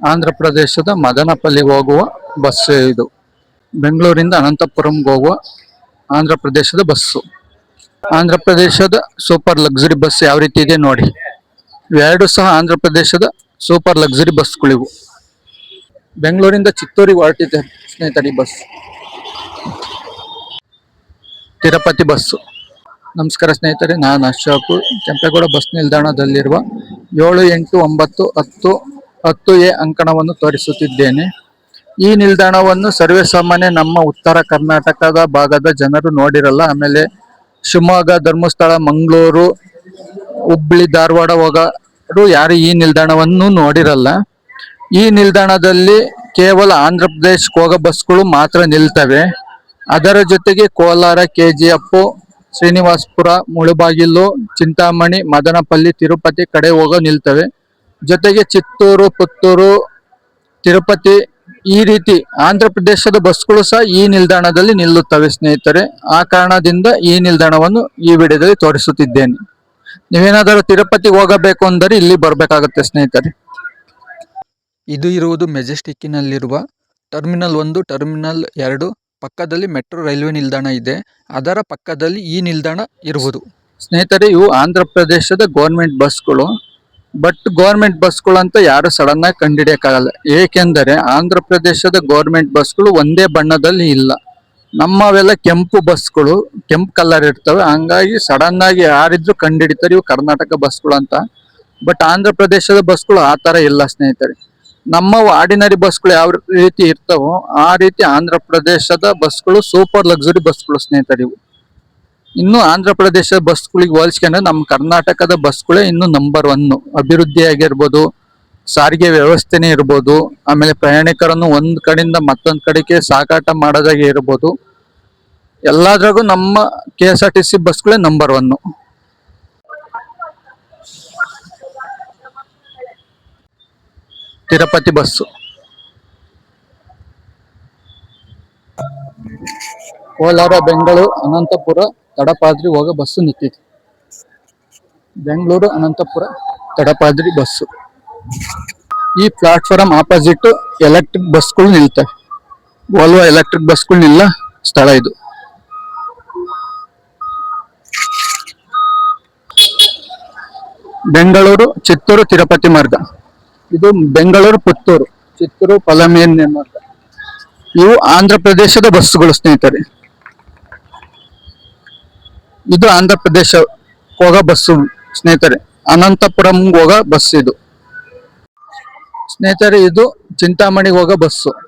ಆಂಧ್ರ ಪ್ರದೇಶದ ಮದನಪಲ್ಲಿಗೆ ಹೋಗುವ ಬಸ್ ಇದು. ಬೆಂಗಳೂರಿಂದ ಅನಂತಪುರಂಗೆ ಹೋಗುವ ಆಂಧ್ರ ಪ್ರದೇಶದ ಬಸ್ಸು ಆಂಧ್ರ ಪ್ರದೇಶದ ಸೂಪರ್ ಲಕ್ಸುರಿ ಬಸ್ ಯಾವ ರೀತಿ ಇದೆ ನೋಡಿ. ಇವೆರಡು ಸಹ ಆಂಧ್ರ ಪ್ರದೇಶದ ಸೂಪರ್ ಲಕ್ಸುರಿ ಬಸ್ಗಳಿವು ಬೆಂಗಳೂರಿಂದ ಚಿತ್ತೂರಿಗೆ ಹೊರಟಿದೆ ಸ್ನೇಹಿತರಿ ಬಸ್ ತಿರುಪತಿ ಬಸ್ಸು ನಮಸ್ಕಾರ ಸ್ನೇಹಿತರೆ, ನಾನು ಅಶೋಕ್. ಕೆಂಪೇಗೌಡ ಬಸ್ ನಿಲ್ದಾಣದಲ್ಲಿರುವ ಏಳು ಎಂಟು ಒಂಬತ್ತು ಹತ್ತು ಹತ್ತು ಎ ಅಂಕಣವನ್ನು ತೋರಿಸುತ್ತಿದ್ದೇನೆ. ಈ ನಿಲ್ದಾಣವನ್ನು ಸರ್ವೇ ಸಾಮಾನ್ಯ ನಮ್ಮ ಉತ್ತರ ಕರ್ನಾಟಕದ ಭಾಗದ ಜನರು ನೋಡಿರಲ್ಲ, ಆಮೇಲೆ ಶಿವಮೊಗ್ಗ, ಧರ್ಮಸ್ಥಳ, ಮಂಗಳೂರು, ಹುಬ್ಬಳ್ಳಿ, ಧಾರವಾಡ ಹೋಗೋರು ಯಾರು ಈ ನಿಲ್ದಾಣವನ್ನು ನೋಡಿರಲ್ಲ. ಈ ನಿಲ್ದಾಣದಲ್ಲಿ ಕೇವಲ ಆಂಧ್ರ ಪ್ರದೇಶಕ್ಕೆ ಹೋಗೋ ಬಸ್ಗಳು ಮಾತ್ರ ನಿಲ್ತವೆ. ಅದರ ಜೊತೆಗೆ Kolar K G KGF, Srinivaspur, Mulbagal, Chintamani, Madanapalle, Tirupati ಕಡೆ ಹೋಗೋ ನಿಲ್ತವೆ. ಜೊತೆಗೆ ಚಿತ್ತೂರು ಪುತ್ತೂರು ತಿರುಪತಿ ಈ ರೀತಿ ಆಂಧ್ರ ಪ್ರದೇಶದ ಬಸ್ಗಳು ಸಹ ಈ ನಿಲ್ದಾಣದಲ್ಲಿ ನಿಲ್ಲುತ್ತವೆ ಸ್ನೇಹಿತರೆ. ಆ ಕಾರಣದಿಂದ ಈ ನಿಲ್ದಾಣವನ್ನು ಈ ವಿಡಿಯೋದಲ್ಲಿ ತೋರಿಸುತ್ತಿದ್ದೇನೆ. ನೀವೇನಾದರೂ ತಿರುಪತಿಗೆ ಹೋಗಬೇಕು ಅಂದರೆ ಇಲ್ಲಿ ಬರಬೇಕಾಗುತ್ತೆ ಸ್ನೇಹಿತರೆ. ಇದು ಇರುವುದು ಮೆಜೆಸ್ಟಿಕ್ನಲ್ಲಿರುವ ಟರ್ಮಿನಲ್ ಒಂದು ಟರ್ಮಿನಲ್ ಎರಡು ಪಕ್ಕದಲ್ಲಿ ಮೆಟ್ರೋ ರೈಲ್ವೆ ನಿಲ್ದಾಣ ಇದೆ. ಅದರ ಪಕ್ಕದಲ್ಲಿ ಈ ನಿಲ್ದಾಣ ಇರುವುದು. ಸ್ನೇಹಿತರೆ ಇವು ಆಂಧ್ರ ಪ್ರದೇಶದ ಗೌರ್ಮೆಂಟ್ ಬಸ್ಗಳು. ಬಟ್ ಗೌರ್ಮೆಂಟ್ ಬಸ್ಗಳಂತ ಯಾರು ಸಡನ್ ಆಗಿ ಕಂಡಿಡಿಯಕ್ಕಾಗಲ್ಲ. ಏಕೆಂದರೆ ಆಂಧ್ರ ಪ್ರದೇಶದ ಗೌರ್ಮೆಂಟ್ ಬಸ್ಗಳು ಒಂದೇ ಬಣ್ಣದಲ್ಲಿ ಇಲ್ಲ. ನಮ್ಮವೆಲ್ಲ ಕೆಂಪು ಬಸ್ಗಳು ಕೆಂಪು ಕಲರ್ ಇರ್ತವೆ. ಹಂಗಾಗಿ ಸಡನ್ ಆಗಿ ಯಾರಿದ್ರು ಕಂಡಿಡಿತಾರೆ ಇವು ಕರ್ನಾಟಕ ಬಸ್ಗಳು ಅಂತ ಬಟ್ ಆಂಧ್ರ ಪ್ರದೇಶದ ಬಸ್ಗಳು ಆ ತರ ಇಲ್ಲ ಸ್ನೇಹಿತರೆ. ನಮ್ಮ ಆರ್ಡಿನರಿ ಬಸ್ಗಳು ಯಾವ ರೀತಿ ಇರ್ತವೋ ಆ ರೀತಿ ಆಂಧ್ರ ಪ್ರದೇಶದ ಬಸ್ಗಳು ಸೂಪರ್ ಲಕ್ಸುರಿ ಬಸ್ಗಳು ಸ್ನೇಹಿತರೆ ಇವು. ಇನ್ನು ಆಂಧ್ರ ಪ್ರದೇಶದ ಬಸ್ಗಳಿಗೆ ಹೋಲಿಸ್ಕೊಂಡ್ರೆ ನಮ್ಮ ಕರ್ನಾಟಕದ ಬಸ್ಗಳೇ ಇನ್ನು ನಂಬರ್ ಒನ್ ಅಭಿವೃದ್ಧಿ ಆಗಿರ್ಬೋದು, ಸಾರಿಗೆ ವ್ಯವಸ್ಥೆನೇ ಇರ್ಬೋದು, ಆಮೇಲೆ ಪ್ರಯಾಣಿಕರನ್ನು ಒಂದ್ ಕಡೆಯಿಂದ ಮತ್ತೊಂದು ಕಡೆಗೆ ಸಾಗಾಟ ಮಾಡೋದಾಗೆ ಇರ್ಬೋದು. ಎಲ್ಲದ್ರಾಗೂ ನಮ್ಮ K S R T C ಬಸ್ಗಳೇ number one Tirupati bus Kolar, Bengaluru, Anantapur. Tadipatri ಹೋಗೋ ಬಸ್ಸು ನಿಂತೈತಿ. ಬೆಂಗಳೂರು, ಅನಂತಪುರ, ತಡಪಾದ್ರಿ ಬಸ್ಸು. ಈ ಪ್ಲಾಟ್ಫಾರಂ ಆಪೋಸಿಟ್ ಎಲೆಕ್ಟ್ರಿಕ್ ಬಸ್ಗಳು ನಿಲ್ತವೆ. ವೋಲ್ವೋ ಎಲೆಕ್ಟ್ರಿಕ್ ಬಸ್ಗಳು ನಿಲ್ಲ ಸ್ಥಳ ಇದು. ಬೆಂಗಳೂರು, ಚಿತ್ತೂರು, ತಿರುಪತಿ ಮಾರ್ಗ. ಇದು ಬೆಂಗಳೂರು, ಪುತ್ತೂರು. ಚಿತ್ತೂರು ಪಲಮೇನ್ ಮಾರ್ಗ. ಇವು ಆಂಧ್ರ ಪ್ರದೇಶದ ಬಸ್ಸುಗಳು ಸ್ನೇಹಿತರೆ. ಇದು ಆಂಧ್ರ ಪ್ರದೇಶ ಹೋಗೋ ಬಸ್ಸು, ಸ್ನೇಹಿತರೆ. ಅನಂತಪುರಂಗೆ ಹೋಗೋ ಬಸ್ ಇದು. ಸ್ನೇಹಿತರೆ, ಇದು ಚಿಂತಾಮಣಿಗೆ ಹೋಗೋ ಬಸ್ಸು.